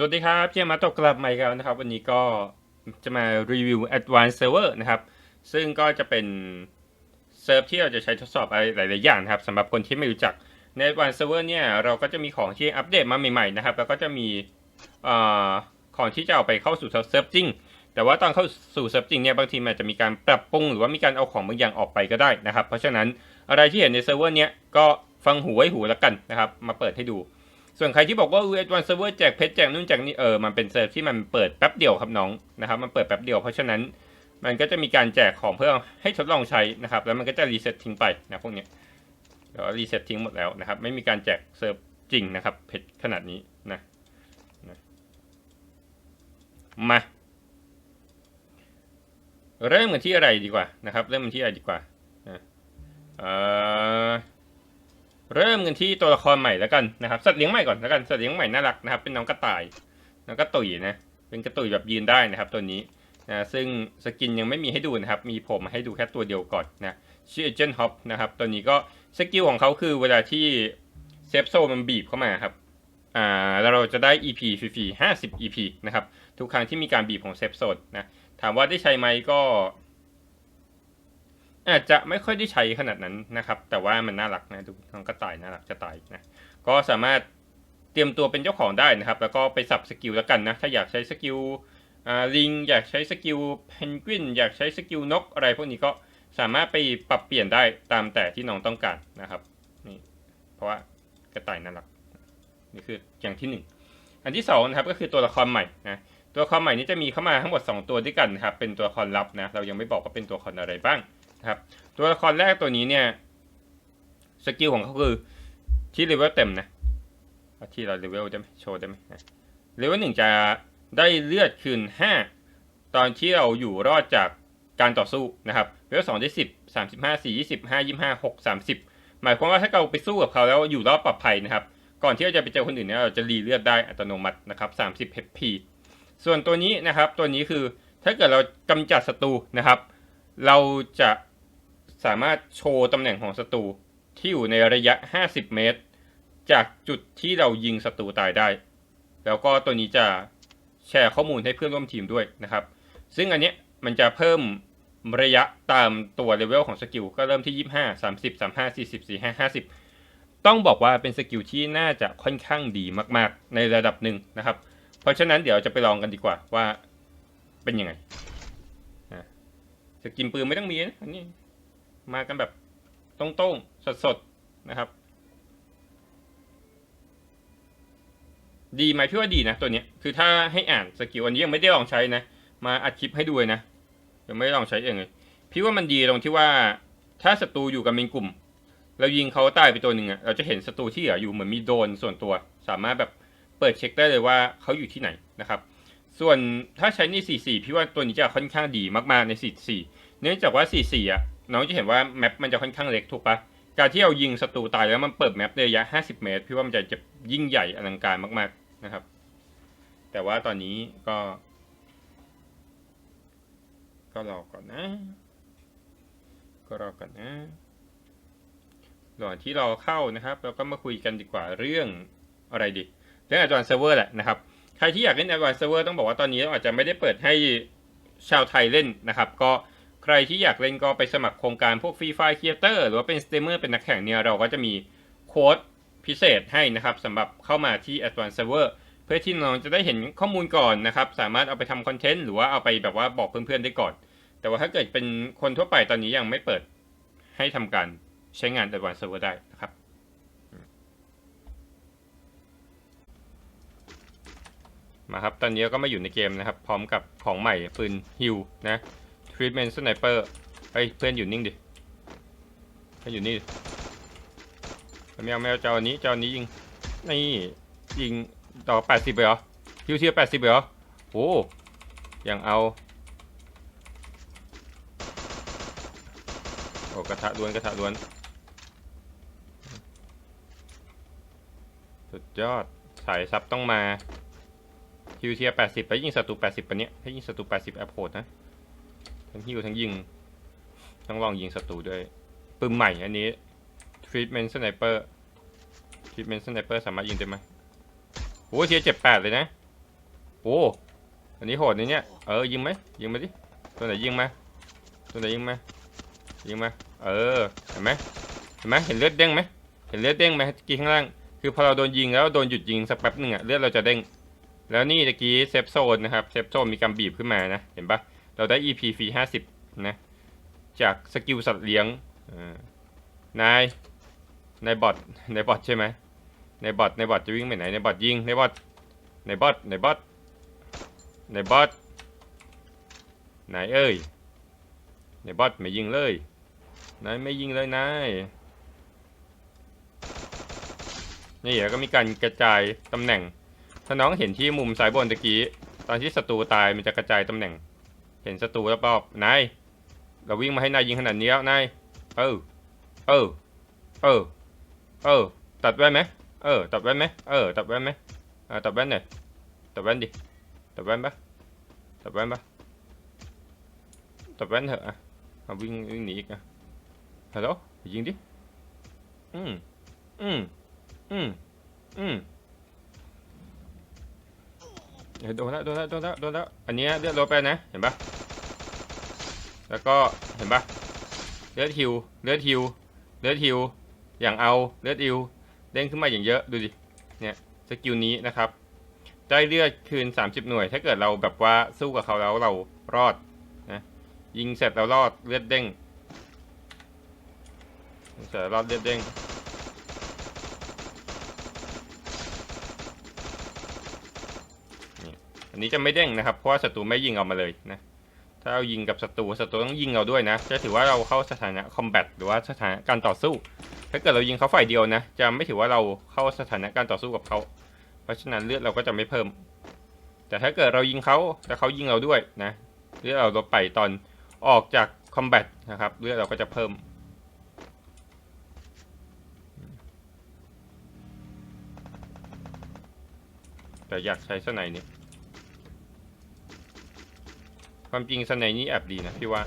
สวัสดีครับเจมาตกกลับมาอีกแล้วนะครับ วันนี้ก็จะมารีวิว Advanced Server นะครับ ซึ่งก็จะเป็นเซิร์ฟที่เราจะใช้ทดสอบอะไรหลาย ๆ อย่างนะครับสำหรับคนที่ไม่รู้จักใน Advanced Server เนี่ยเราก็จะมีของที่อัปเดตมาใหม่ ๆ นะครับ แล้วก็จะมีอ่อของที่จะเอาไปเข้าสู่เซิร์ฟจริง แต่ว่าตอนเข้าสู่เซิร์ฟจริงเนี่ยบางทีมันอาจจะมีการปรับปรุงหรือว่ามีการเอาของบางอย่างออกไปก็ได้นะครับ เพราะฉะนั้นอะไรที่เห็นในเซิร์ฟเวอร์เนี้ยก็ฟังหูไว้หูแล้วกันนะครับ มาเปิดให้ดู ส่วนใครที่บอกว่าเวทวันเซิร์ฟเวอร์แจกเพชรแจกนู่นแจกนี่เออมันเป็นเซิร์ฟที่มันเปิดแป๊บเดียวครับน้องนะครับมันเปิดแป๊บเดียวเพราะฉะนั้นมันก็จะมีการแจกของเพื่อให้ทดลองใช้นะครับ แล้วมันก็จะรีเซ็ตทิ้งไปนะพวกนี้เดี๋ยวรีเซ็ตทิ้งหมดแล้วนะครับ ไม่มีการแจกเซิร์ฟจริงนะครับเพชรขนาดนี้นะนะมาเริ่มกันที่อะไรดีกว่านะครับ เริ่มกันที่อะไรดีกว่านะเอ่อ เริ่มกันที่ตัวละครใหม่แล้วกันนะครับสัตว์เลี้ยงใหม่ก่อนแล้วกันสัตว์เลี้ยงใหม่น่ารักนะครับ เป็นน้องกระต่ายน้องกระตุยนะเป็นกระตุยแบบยืนได้นะครับตัวนี้นะซึ่งสกินยังไม่มีให้ดูนะครับ มีผมมาให้ดูแค่ตัวเดียวก่อนนะชื่อเจนฮอปนะครับตัวนี้ก็สกิลของเขาคือเวลาที่เซฟโซมันบีบเข้ามาครับอ่าแล้วเราจะได้ EP ฟรีๆ50 EP นะครับทุกครั้งที่มีการบีบของเซฟโซนนะถามว่าได้ใช้ไหมก็ อาจจะไม่ค่อยได้ใช้ขนาดนั้นนะครับ แต่ว่ามันน่ารักนะดูน้องกระต่ายน่ารักจะตายนะก็สามารถเตรียมตัวเป็นเจ้าของได้นะครับ แล้วก็ไปสับสกิลแล้วกันนะ ถ้าอยากใช้สกิลลิงอยากใช้สกิลเพนกวินอยากใช้สกิลนกอะไรพวกนี้ก็สามารถไปปรับเปลี่ยนได้ตามแต่ที่น้องต้องการนะครับนี่เพราะว่ากระต่ายน่ารักนี่คืออย่างที่หนึ่งอันที่สองนะครับก็คือตัวละครใหม่นะตัวละครใหม่นี้จะมีเข้ามาทั้งหมด 2 ตัวด้วยกันนะครับเป็นตัวละครลับนะเรายังไม่บอกว่าเป็นตัวละครอะไรบ้าง ครับตัวละครแรกตัวนี้เนี่ยสกิลของเขาคือที่เลเวลเต็มนะที่เราเลเวลได้ไหมโชว์ได้ไหมเลเวลหนึ่งจะได้เลือดคืน 5 ตอนที่เราอยู่รอดจากการต่อสู้นะครับเลเวลสองได้สิบสามสิบห้าสี่ยี่สิบห้ายี่ห้าหกสามสิบหมายความว่าถ้าเราไปสู้กับเขาแล้วอยู่รอดปลอดภัยนะครับ ก่อนที่เราจะไปเจอคนอื่นเนี่ยเราจะรีเลือดได้อัตโนมัตินะครับสามสิบ HP ส่วนตัวนี้นะครับ ตัวนี้คือถ้าเกิดเรากำจัดศัตรูนะครับ เราจะ สามารถโชว์ตำแหน่งของศัตรูที่อยู่ในระยะ 50 เมตร จากจุดที่เรายิงศัตรูตายได้ แล้วก็ตัวนี้จะแชร์ข้อมูลให้เพื่อนร่วมทีมด้วยนะครับ ซึ่งอันเนี้ยมันจะเพิ่มระยะตามตัวเลเวลของสกิลก็เริ่มที่ 25 30 35 40 45 50 ต้องบอกว่าเป็นสกิลที่น่าจะค่อนข้างดีมากๆ ในระดับหนึ่งนะครับ เพราะฉะนั้นเดี๋ยวจะไปลองกันดีกว่าว่าเป็นยังไงสกินปืนไม่ต้องมีนะอันนี้ มากันแบบตรงๆ สดๆ นะครับ ดีไหมพี่ว่าดีนะตัวเนี้ย คือถ้าให้อ่านสกิลอันนี้ยังไม่ได้ลองใช้นะ มาอัดคลิปให้ดูเลยนะยังไม่ได้ลองใช้เองเลย พี่ว่ามันดีตรงที่ว่าถ้าศัตรูอยู่กันเป็นกลุ่ม เรายิงเขาตายไปตัวหนึ่งอะเราจะเห็นศัตรูที่เหลืออยู่เหมือนมีโดนส่วนตัว สามารถแบบเปิดเช็คได้เลยว่าเขาอยู่ที่ไหนนะครับส่วนถ้าใช้ใน 44 พี่ว่าตัวนี้จะค่อนข้างดีมากๆใน 44 เนื่องจากว่า 44 อะ น้องจะเห็นว่าแมปมันจะค่อนข้างเล็กถูกปะการที่เรายิงศัตรูตายแล้วมันเปิดแมปในระยะ 50 เมตร พี่ว่ามันจะจะยิ่งใหญ่อลังการมากๆนะครับ แต่ว่าตอนนี้ก็ ก็รอก่อนนะ ก็รอก่อนนะระหว่างที่รอเข้านะครับ เราก็มาคุยกันดีกว่าเรื่องอะไรดี เรื่อง Advanced Server แหละนะครับ ใครที่อยากเล่น Advanced Server ต้องบอกว่าตอนนี้อาจจะไม่ได้เปิดให้ชาวไทยเล่นนะครับ ก็ รที่อยากเล่นก็ไปสมัครโครงการพวก Free Fire Creator หรือว่าเป็นสตรีมเมอร์เป็นนักแข่งเนี่ยเราก็จะมีโค้ดพิเศษให้นะครับสำหรับเข้ามาที่ Advanced Server เพื่อที่น้องจะได้เห็นข้อมูลก่อนนะครับ สามารถเอาไปทำคอนเทนต์หรือว่าเอาไปแบบว่าบอกเพื่อนๆได้ก่อน แต่ว่าถ้าเกิดเป็นคนทั่วไปตอนนี้ยังไม่เปิดให้ทำการใช้งาน Advanced Server ได้นะครับมาครับตอนนี้ก็มาอยู่ในเกมนะครับ พร้อมกับของใหม่ปืนฮิวนะ Treatment Sniper เฮ้ยเพื่อนอยู่นิ่งดิเพื่อนอยู่นี่ดิไม่เอาไม่เอาเจ้าอันนี้เจ้าอันนี้ยิงนี่ยิงต่อแปดสิบไปเหรอฮิวเทียแปดสิบไปเหรอโอ้ยังเอาโอ้กระทะล้วนกระทะล้วนสุดยอดสายซับต้องมาฮิวเทียแปดสิบไปยิงศัตรูแปดสิบปะเนี้ยถ้ายิงศัตรูแปดสิบแอปโหดนะ ทั้งฮิวทั้งยิงต้งลองยิงศัตรูด้วยปืนใหม่อันนี้ Treatment Sniper Treatment Sniper สามารถยิงได้ไหมโอ้เทียเจ็บแปดเลยนะโอ้อันนี้โหดนี่เนี่ยเออยิงไหมยิงมาดิตัวไหนยิงมาตัวไหนยิงมายิงมาเออเห็นไหมเห็นไหมเห็นเลือดเด้งไหมเห็นเลือดเด้งไหมตะกี้ข้างล่างคือพอเราโดนยิงแล้วโดนหยุดยิงสักแป๊บหนึ่งอะเลือดเราจะเด้งแล้วนี่ตะกี้เซฟโซนนะครับเซฟโซนมีการบีบขึ้นมานะเห็นปะ เราได้ EP ฟรี50นะ จากสกิลสัตว์เลี้ยงนายนายบอทนายบอทใช่ไหมนายบอทนายบอทจะวิ่งไปไหนนายบอทยิงนายบอทนายบอทนายบอทนายบอทนายเอ้ยนายบอทไม่ยิงเลยนายไม่ยิงเลยนายนี่แล้วก็มีการกระจายตำแหน่ง ถ้าน้องเห็นที่มุมซ้ายบนตะกี้ ตอนที่ศัตรูตายมันจะกระจายตำแหน่ง ห็นศัตรูรอบๆนายเราวิ่งมาให้นายยิงขนาดนี้แล้วนายเออเออเออเออตัดแว่นไหมเออตัดแว่นไหมเออตัดแว่นไหมเอ่าตัดแว่นหน่อยตัดแว่นดิตัดแว่นปะตัดแว่นปะตัดแว่นเถอะอะเอาวิ่งวิ่งหนีอีกอะฮัลโหลยิงดิอืมอืมอืมอืม เห็นโดนแล้วโดนแล้วโดนแล้วโดนแล้วอันนี้เลือดลดไปนะเห็นปะแล้วก็เห็นปะเลือดฮิวเลือดฮิวเลือดฮิวอย่างเอาเลือดอิวเด้งขึ้นมาอย่างเยอะดูดิเนี่ยสกิลนี้นะครับได้เลือดคืน 30 หน่วย ถ้าเกิดเราแบบว่าสู้กับเขาแล้วเรารอดนะยิงเสร็จเรารอดเลือดเด้งยิงเสร็จแล้วรอดเลือดเด้ง อั นนี้จะไม่เด้งนะครับ เพราะว่าศัตรูไม่ยิงเอามาเลยนะ ถ้าเรายิงกับศัตรูศัตรูต้องยิงเราด้วยนะ จะถือว่าเราเข้าสถานะคอมแบทหรือว่าสถานะการต่อสู้ ถ้าเกิดเรายิงเขาฝ่ายเดียวนะ จะไม่ถือว่าเราเข้าสถานะการต่อสู้กับเขา เพราะฉะนั้นเลือดเราก็จะไม่เพิ่ม แต่ถ้าเกิดเรายิงเขาแล้วเขายิงเราด้วยนะ เลือดเราลดไปตอนออกจากคอมแบทนะครับ เลือดเราก็จะเพิ่มแต่อยากใช้สไนนี้ ความจริงสไนนี้แอบดีนะพี่ว่า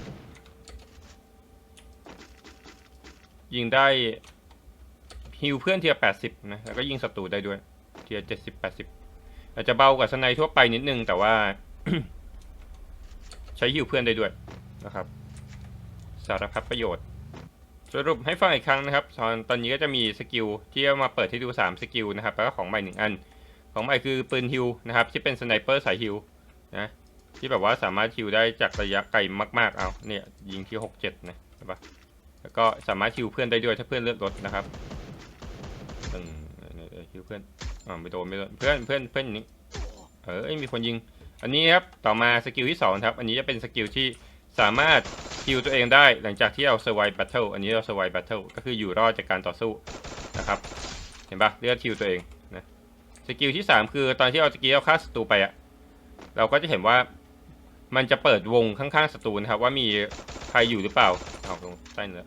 ยิงได้ฮิวเพื่อนเทียร์80นะ แล้วก็ยิงศัตรูได้ด้วย เทียร์70 80อาจจะเบากว่าสไนทั่วไปนิดนึง แต่ว่า ใช้ฮิวเพื่อนได้ด้วยนะครับ สารพัดประโยชน์ สรุปให้ฟังอีกครั้งนะครับ ตอนตอนนี้ก็จะมีสกิลที่เอามาเปิดให้ดู3สกิลนะครับ แล้วก็ของใหม่หนึ่งอัน ของใหม่คือปืนฮิวนะครับ ที่เป็นสไนเปอร์สายฮิวนะ ที่แบบว่าสามารถฮิวได้จากระยะไกลมากๆเอาเนี่ยยิงที่หกเจ็ดนะใช่ปะแล้วก็สามารถฮิวเพื่อนได้ด้วยถ้าเพื่อนเลือดลดนะครับตึงเนี่ยคิวเพื่อนอ่าไม่โดนไม่โดนเพื่อนเพื่อนเพื่อนอย่งนี้เออเอ้ยมีคนยิง อันนี้ครับต่อมาสกิลที่สองครับ อันนี้จะเป็นสกิลที่สามารถฮิวตัวเองได้หลังจากที่เรา survive battle อันนี้เรา survive battle ก็คืออยู่รอดจากการต่อสู้นะครับ เห็นปะเลือดฮิวตัวเองนะสกิลที่สามคือตอนที่เราสกิลเราฆ่าศัตรูไปอะเราก็จะเห็นว่า มันจะเปิดวงข้างๆศัตรูนะครับ ว่ามีใครอยู่หรือเปล่าเอาลงใต้เนื้อ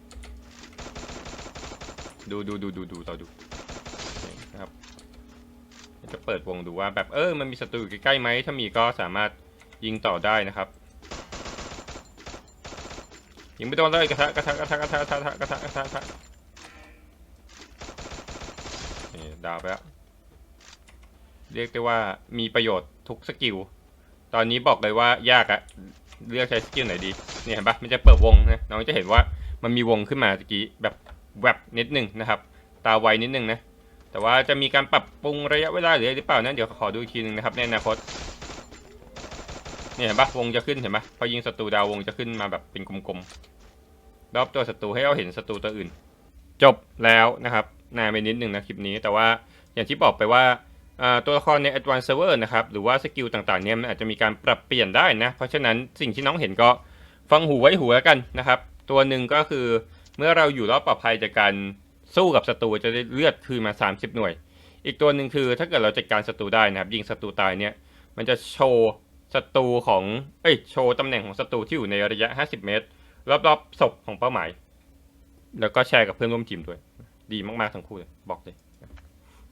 ดูดูดูดูดูเราดูนะครับมันจะเปิดวงดูว่าแบบเออมันมีศัตรูอยู่ใกล้ๆไหมถ้ามีก็สามารถยิงต่อได้นะครับยิงไม่โดนเลยกระทะกระทะกระทะกระทะกระทะกระทะกระทะกระทะนี่ดาวไปแล้วเรียกได้ว่ามีประโยชน์ทุกสกิล ตอนนี้บอกเลยว่ายากอะเลือกใช้สกิลไหนดี เนี่ยเห็นปะมันจะเปิดวงนะ น้องจะเห็นว่ามันมีวงขึ้นมาตะกี้แบบแวบนิดนึงนะครับ ตาไวนิดนึงนะ แต่ว่าจะมีการปรับปรุงระยะเวลาหรือหรือเปล่านะเดี๋ยวขอดูอีกทีนึงนะครับในอนาคต เนี่ยเห็นปะวงจะขึ้นเห็นปะพอยิงศัตรูดาววงจะขึ้นมาแบบเป็นกลมๆรอบตัวศัตรูให้เราเห็นศัตรูตัวอื่น จบแล้วนะครับนานไปนิดนึงนะคลิปนี้ แต่ว่าอย่างที่บอกไปว่า ตัวละครใน Advanced Server นะครับ หรือว่าสกิลต่างๆเนี่ยมันอาจจะมีการปรับเปลี่ยนได้นะ เพราะฉะนั้นสิ่งที่น้องเห็นก็ฟังหูไว้หูแล้วกันนะครับ ตัวหนึ่งก็คือเมื่อเราอยู่รอดปลอดภัยจากการสู้กับศัตรูจะได้เลือดคืนมา 30 หน่วย อีกตัวหนึ่งคือถ้าเกิดเราจัดการศัตรูได้นะครับ ยิงศัตรูตายเนี่ยมันจะโชว์ศัตรูของเอ้ยโชว์ตำแหน่งของศัตรูที่อยู่ในระยะ 50 เมตร รอบๆศพของเป้าหมาย แล้วก็แชร์กับเพื่อนร่วมทีมด้วย ดีมากๆทั้งคู่เลยบอกเลย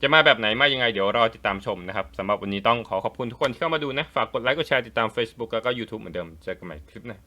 จะมาแบบไหนมายังไงเดี๋ยวรอติดตามชมนะครับสำหรับวันนี้ต้องขอขอบคุณทุกคนที่เข้ามาดูนะ ฝากกดไลค์กดแชร์ติดตาม Facebook แล้วก็ YouTube เหมือนเดิมเจอกันใหม่คลิปหน้า